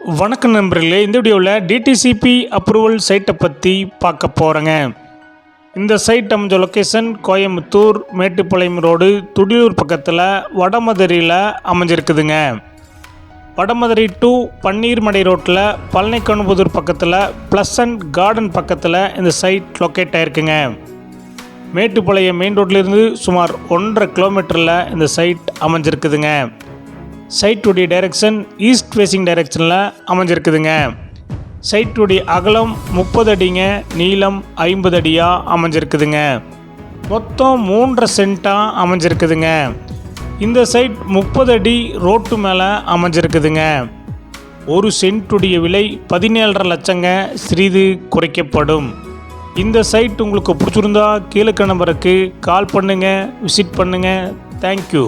வணக்கம் நண்பர்களே இந்த வீடியோவில் டிடிசிபி அப்ரூவல் சைட்டை பற்றி பார்க்க போகிறேங்க இந்த சைட் அமைஞ்ச லொக்கேஷன் கோயம்புத்தூர் மேட்டுப்பாளையம் ரோடு துடியூர் பக்கத்தில் வடமதுரையில் அமைஞ்சிருக்குதுங்க. வடமதுரை டு பன்னீர்மடை ரோட்டில் பழனிக்கணுபுதூர் பக்கத்தில் ப்ளசன்ட் கார்டன் பக்கத்தில் இந்த சைட் லொக்கேட் ஆயிருக்குங்க. மேட்டுப்பாளையம் மெயின் ரோட்லேருந்து சுமார் ஒன்றரை கிலோமீட்டரில் இந்த சைட் அமைஞ்சிருக்குதுங்க. சைட்டுடைய டைரக்ஷன் ஈஸ்ட் ஃபேஸிங் டைரக்ஷனில் அமைஞ்சிருக்குதுங்க. சைட்டுடைய அகலம் முப்பது அடிங்க நீளம் ஐம்பது அடியாக அமைஞ்சிருக்குதுங்க. மொத்தம் மூன்றரை சென்ட்டாக அமைஞ்சிருக்குதுங்க. இந்த சைட் முப்பது அடி ரோட்டு மேலே அமைஞ்சிருக்குதுங்க. ஒரு சென்ட்டுடைய விலை பதினேழரை லட்சங்க சிறிது குறைக்கப்படும். இந்த சைட் உங்களுக்கு பிடிச்சிருந்தா கீழே நம்பருக்கு கால் பண்ணுங்கள் விசிட் பண்ணுங்கள் தேங்க்யூ